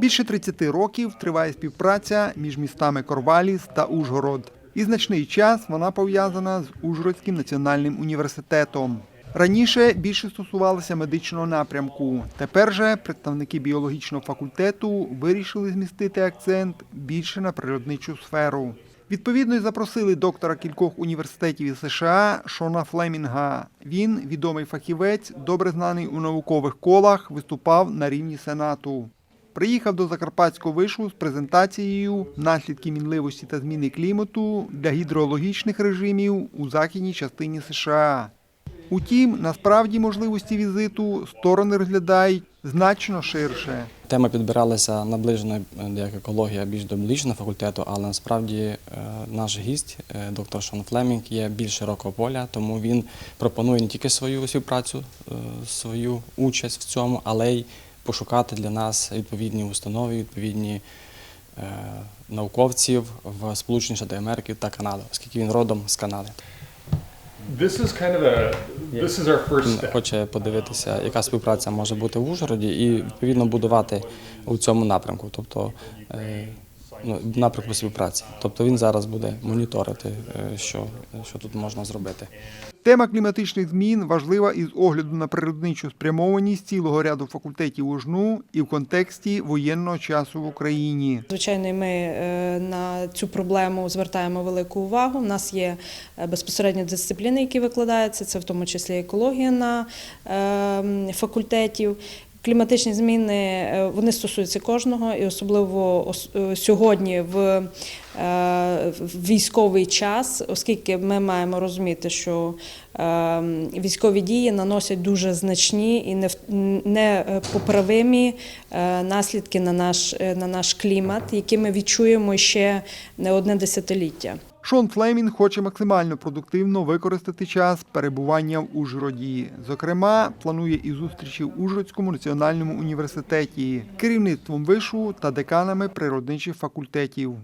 Більше 30 років триває співпраця між містами Корваліс та Ужгород. І значний час вона пов'язана з Ужгородським національним університетом. Раніше більше стосувалося медичного напрямку. Тепер же представники біологічного факультету вирішили змістити акцент більше на природничу сферу. Відповідно, й запросили доктора кількох університетів із США Шона Флемінга. Він, відомий фахівець, добре знаний у наукових колах, виступав на рівні Сенату. Приїхав до Закарпатського вишу з презентацією наслідки мінливості та зміни клімату для гідрологічних режимів у західній частині США. Утім, насправді можливості візиту сторони розглядають значно ширше. Тема підбиралася наближено як екологія більш до медичного факультету, але насправді е, наш гість, е, доктор Шон Флемінг, є більш широкого поля, тому він пропонує не тільки свою співпрацю, е, свою участь в цьому, але й пошукати для нас відповідні установи, відповідні е, науковців в Сполучені Штати Америки та Канаду, оскільки він родом з Канади. This is kind of a, this is our first step. хоче подивитися, яка співпраця може бути в Ужгороді, і відповідно будувати у цьому напрямку, тобто е, напрямку співпраці. Тобто він зараз буде моніторити, е, що, що тут можна зробити. Тема кліматичних змін важлива із огляду на природничу спрямованість цілого ряду факультетів УЖНУ і в контексті воєнного часу в Україні. Звичайно, ми е, на цю проблему звертаємо велику увагу. У нас є е, безпосередньо дисципліни, які викладаються, це в тому числі екологія на е, факультетів. Кліматичні зміни е, вони стосуються кожного, і особливо е, сьогодні в е, військовий час, оскільки ми маємо розуміти, що військові дії наносять дуже значні і непоправимі наслідки на наш, на наш клімат, які ми відчуємо ще не одне десятиліття. Шон Флемін хоче максимально продуктивно використати час перебування в Ужгороді. Зокрема, планує і зустрічі в Ужгородському національному університеті, керівництвом вишу та деканами природничих факультетів.